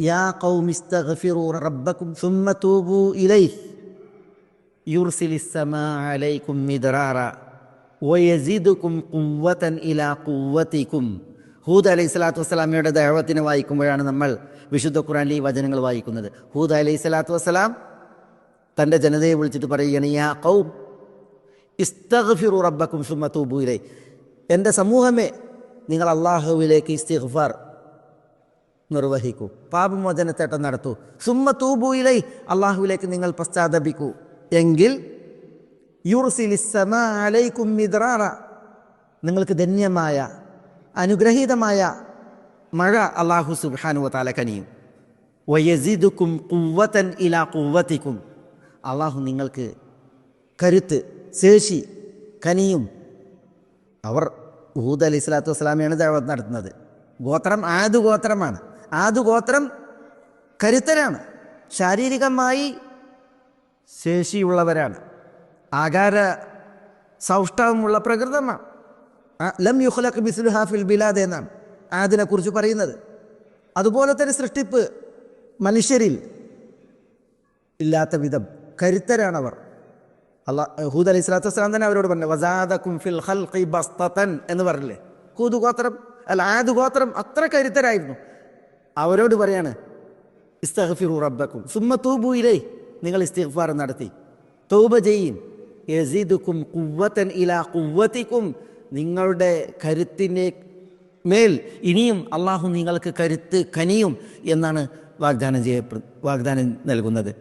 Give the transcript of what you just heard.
യാ استغفروا ربكم ثم توبوا إليه يرسل السماء عليكم مدرارا ويزيدكم قوة إلى قوتكم ഹൂദ് അലൈഹി സ്വലാത്തു വസ്സലാമയുടെ ദൈവത്തിനെ വായിക്കുമ്പോഴാണ് നമ്മൾ വിശുദ്ധ ഖുറാനിൽ ഈ വചനങ്ങൾ വായിക്കുന്നത്. ഹൂദ് അലൈഹി സ്വലാത്തു വസ്സലാം തന്റെ ജനതയെ വിളിച്ചിട്ട് പറയുകയാണ് യാ കൗം ഇസ്തഗ്ഫിറു റബ്ബക്കും സുമ്മ തൂബു ഇലൈ എന്റെ സമൂഹമേ നിങ്ങൾ അള്ളാഹുവിലേക്ക് ഇസ്തിഗ്ഫാർ നിർവഹിക്കൂ. പാപമോചനത്തേട്ടം നടത്തൂ. സുമ്മ തൂബൂയിലൈ അള്ളാഹുവിലേക്ക് നിങ്ങൾ പശ്ചാത്തപിക്കൂ. എങ്കിൽ യുർസിലിസ്സമാലൈക്കും മിദ്റാറ. നിങ്ങൾക്ക് ധന്യമായ അനുഗ്രഹീതമായ മഴ അള്ളാഹു സുബാനു താല കനിയും. വയസിദുക്കും കുവ്വത്തൻ ഇലാ കുവ്വത്തിക്കും അള്ളാഹു നിങ്ങൾക്ക് കരുത്ത് ശേഷി കനിയും. അവർ ഊദ് അലി സ്വലാത്തു വസ്സലാമിയാണ് ദൈവം നടത്തുന്നത്. ഗോത്രം ആദ്യ ഗോത്രമാണ്. ആദു ഗോത്രം കരുത്തരാണ്. ശാരീരികമായി ശേഷിയുള്ളവരാണ്. ആകാര സൗഷ്ഠവമുള്ള പ്രകൃതമാണ്. ലം യുഹ്ലഖ് ബിസുൽഹാഫിൽ ഹാഫിൽ ബിലാദ് എന്നാണ് ആദിനെ കുറിച്ച് പറയുന്നത്. അതുപോലെ തന്നെ സൃഷ്ടിപ്പ് മനുഷ്യരിൽ ഇല്ലാത്ത വിധം കരുത്തരാണവർ അള്ളാ ഹൂദ് അലൈഹി സ്വലാത്തു വസ്സലാം തന്നെ അവരോട് പറഞ്ഞു വസാദ ഫിൽ ഖൽഖി ബസ്തൻ എന്ന് പറഞ്ഞില്ലേ? ഹൂദ് ഗോത്രം അല്ല ആദ് ഗോത്രം അത്ര കരുത്തരായിരുന്നു. അവരോട് പറയാണ് ഇസ്തഗ്ഫിറു റബ്ബക്കും. സുമ്മ തൂബു ഇലൈ. നിങ്ങൾ ഇസ്തിഗ്ഫാർ നടത്തി. തൗബ ചെയ്യും. യസീദുക്കും കുവ്വത്തൻ ഇലാ കുവ്വത്തിക്കും. നിങ്ങളുടെ കരുത്തിന്റെ മേൽ ഇനിയും അള്ളാഹു നിങ്ങൾക്ക് കരുത്ത് കനിയും എന്നാണ് വാഗ്ദാനം ചെയ്യപ്പെടു വാഗ്ദാനം നൽകുന്നത്.